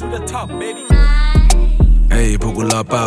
to the top baby เอ้ยพวกกูรอเป้า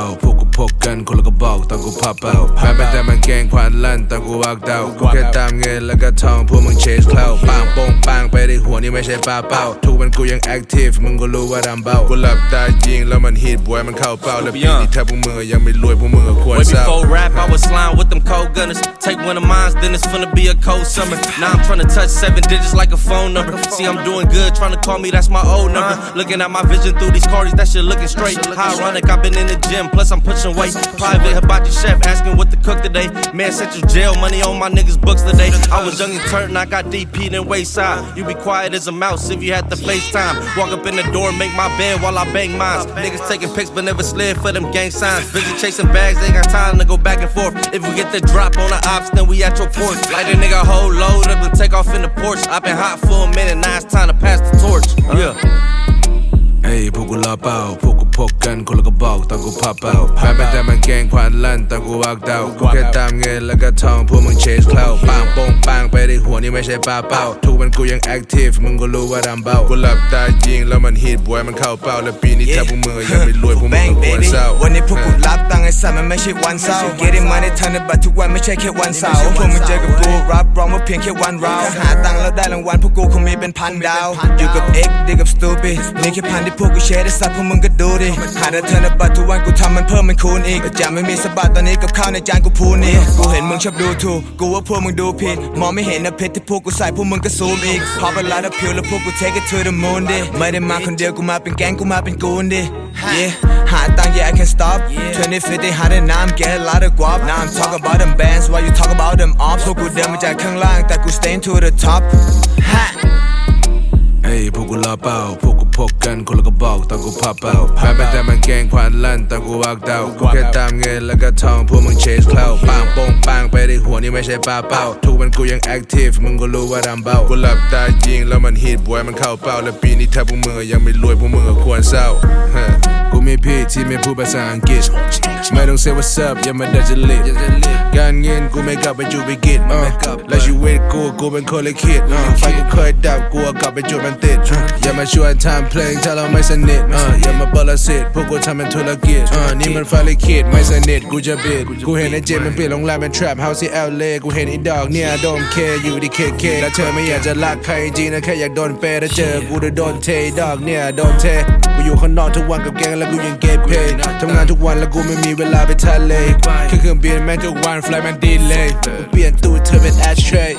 พวกกูพกกันคนละกระบอกตอนกูพับเป้าแพ้ไปแต่มันแกล้งควันลั่นตอนกูวักเดากูแค่ตามเงินแล้วก็ทองพวกมึงเชสเคล้าปังโป้งปังไปในหัวนี่ไม่ใช่ปลาเป้า ทุกวันกูยังแอคทีฟมึงก็รู้ว่าดำเบ้ากูหลับตายิงแล้วมันฮีทบวยมันเข้าเป้าแล้วปีนี้ถ้าพวกมึงยังไม่รวยพวกมึงก็ควร Way เศร้า before rap, I was slime with them cold gunners. Take one of mine, then it's finna be a cold summer. Now I'm tryna touch seven digits like a phone number. See, I'm doing good, tryna call me, that's my old number. Looking at my vision through these cards, that shit looking straight. How ironic, I've been in the gym, plus I'm pushing ocean way. Private hibachi chef asking what to cook today. Man, sent you jail money on my niggas' books today. I was young and turned, I got DP'd in Wayside. You be quiet as a mouse if you had to FaceTime. Walk up in the door, make my bed while I bang mines. Niggas taking pics but never slid for them gang signs. Busy chasing bags, ain't got time to go back and forth. If we get the drop on the ops, then we at your porch. Light a nigga whole load up and take off in the porch. i been hot for a minute, now it's time to pass the torch. Yeah. Hey, Pukulapao, Pukulapao. พวกกูรอเป้าพวกกูพกกันคนละกระบอกตอนกูพับเป้าแพ้ไปแต่มันแกงควันลั่นตอนกูวักเดากูแค่ตามเงินแล้วก็ทองพวกมึงเชสเคล้าปังโป่งปังไปในหัวนี่ไม่ใช่ปลาเป้าทุกวันกูยังแอคทีฟมึงก็รู้ว่าดำเบากูหลับตายิงแล้วมันฮีทบวยมันเข้าเป้าและปีนี้ถ้าพวกมึงยังไม่รวยพวกมึงก็ควรเศร้าวันนี้พวกกูรับตา ไอ้สัตว์มันไม่ใช่วันเศร้า Getting money ทันบัตทุกวันไม่ใช่แค่วันเสาร์พวกมึงเจอกับกูรับรองว่าเพียงแค่วันเราถ้าหาตังค์แล้วได้รางวัลพวกกูคงมีเป็นพันดาว อยู่กับ X ดีกับ stupid นี่แค่พันที่พวกกูแชร์ได้สัตว์พวกมึงก็ดูดิหาได้ธนบัตรทุกวันกูทำมันเพิ่มมันคูณอีกจะไม่มีสะบัดตอนนี้กับข้าวในจานกูพูนี่กูเห็นมึงชอบดูถูกกูว่าพวกมึงดูผิดมองไม่เห็นนะเพชรที่พวกกูใส่พวกมึงก็ซูมอีกพอเวลาถ้าพิวแล้วพวกกู take it to the moon ดิไม่ได้มาคนเดียวกูมาเป็นแก๊งกูมาเป็นกูนดิ Yeah หาตังค์ yeah I can stop 2050หาได้น้ำ get a lot of guap Now I'm talking about them bands while you talk about them ops พวกกูเดินมาจากข้างล่างแต่กู staying to the top ฮะเอ้ยพวกกูรอเป้าพวกกูพกกันคนละกระบอกตอนกูพับเป้าแพ้ไปแต่มันแกล้งควันลั่นตอนกูวักเดากูแค่ตามเงินแล้วก็ทองพวกมึงเชสเคล้าปังโป้งปังไปในหัวนี่ไม่ใช่ปลาเป้าทุกวันกูยังแอคทีฟมึงก็รู้ว่าดำเบ้ากูหลับตายิงแล้วมันฮีทบวยมันเข้าเป้าแล้วปีนี้ถ้าพวกมึงยังไม่รวยพวกมึงก็ควรเศร้า ฮะกูมีพี่ที่ไม่พูดภาษาอังกฤษ ไม่ต้อง say what's up อย่ามาดัจจริตการเงินกูไม่กลับไปจูบิกิตและชีวิตกูกูเป็นคนละคิดเออไฟกูเคยดับกูกลับไปจุดมันติดเอออย่ามาชวนทำเพลงถ้าเราไม่สนิทเอออย่ามาเปิดละสิทธิ์พวกกูทำเป็นธุรกิจเออนี่มันไฟลิขิตไม่สนิทกูจะบิด กูเห็นไอ้เจมมันเปลี่ยนโรงแรมเป็น trap house ที่ LA กูเห็นไอ้ดอกเนี่ยโดนเคอยู่ที่ KK แล้วเธอไม่อยากจะรักใครจริงนะแค่อยากโดนเปย์ถ้าเจอกูจะโดนเทดอกเนี่ยโดนเทกูอยู่ข้างนอกทุกวันกับแกงแล้วกูยังเก็บเพย์ทำงานทุกวันแล้วกูไม่มีเวลาไปทะเลขึ้นเครื่องบินแม่งทุกวันไฟล์มันดีเลยเปลี่ยนตู้เธอเป็นแอชเทรย์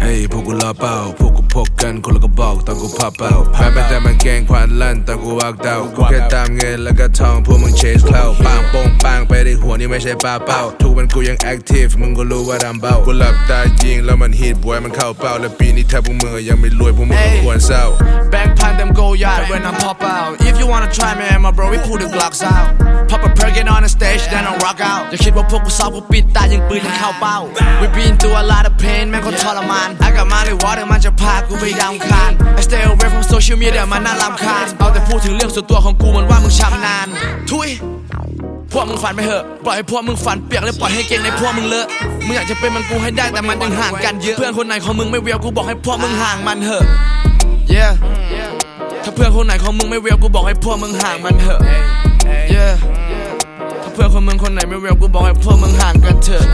เฮ้ยพวกกูรอเป่าพวก พกกันคนละกระบอกตอนกูพับเป้าแพ้ไปแต่มันแกล้งควันลั่นตอนกูวักเดากูแค่ตามเงินแล้วก็ทองพวกมึงเชสเคล้าปังโป้งปังไปในหัวนี่ไม่ใช่ปลาเป้าทุกวันกูยังแอคทีฟมึงก็รู้ว่าดำเบ้ากูหลับตายิงแล้วมันฮีทบวยมันเข้าเป้าแล้วปีนี้ถ้าพวกมึงยังไม่รวยพวกมึงก็ควรเศร้า Bang pan them go yard when I pop out. If you wanna try me and my bro, we pull the Glocks out. Pop a perk get on the stage, then I rock out. อย่าคิดว่าพวกกูเศร้ากูปิดตายิงปืนให้เข้าเป้า We been through a lot of pain แม่งคนทรมาน I got money water มันจะพากูไปดาวคาน I stay away from social media มันน่ารำคาญ เอาแต่พูดถึงเรื่องส่วนตัวของกูมันว่ามึงชำนาญ ทุยพวกมึงฝันไปเหอะ ปล่อยให้พวกมึงฝันเปียกแล้วปล่อยให้เก่งในพวกมึงเลอะมึงอยากจะเป็นมันกูให้ได้แต่มันยังห่างกันเยอะ เพื่อนคนไหนของมึงไม่เวียวกูบอกให้พวกมึงห่างมันเหอะ yeah ถ้าเพื่อนคนไหนของมึงไม่เวียวกูบอกให้พวกมึงห่างมันเถอะ เพื่อนคนมึงคนไหนไม่เวลกูบอกให้พวกมึงห่างกันเถอะ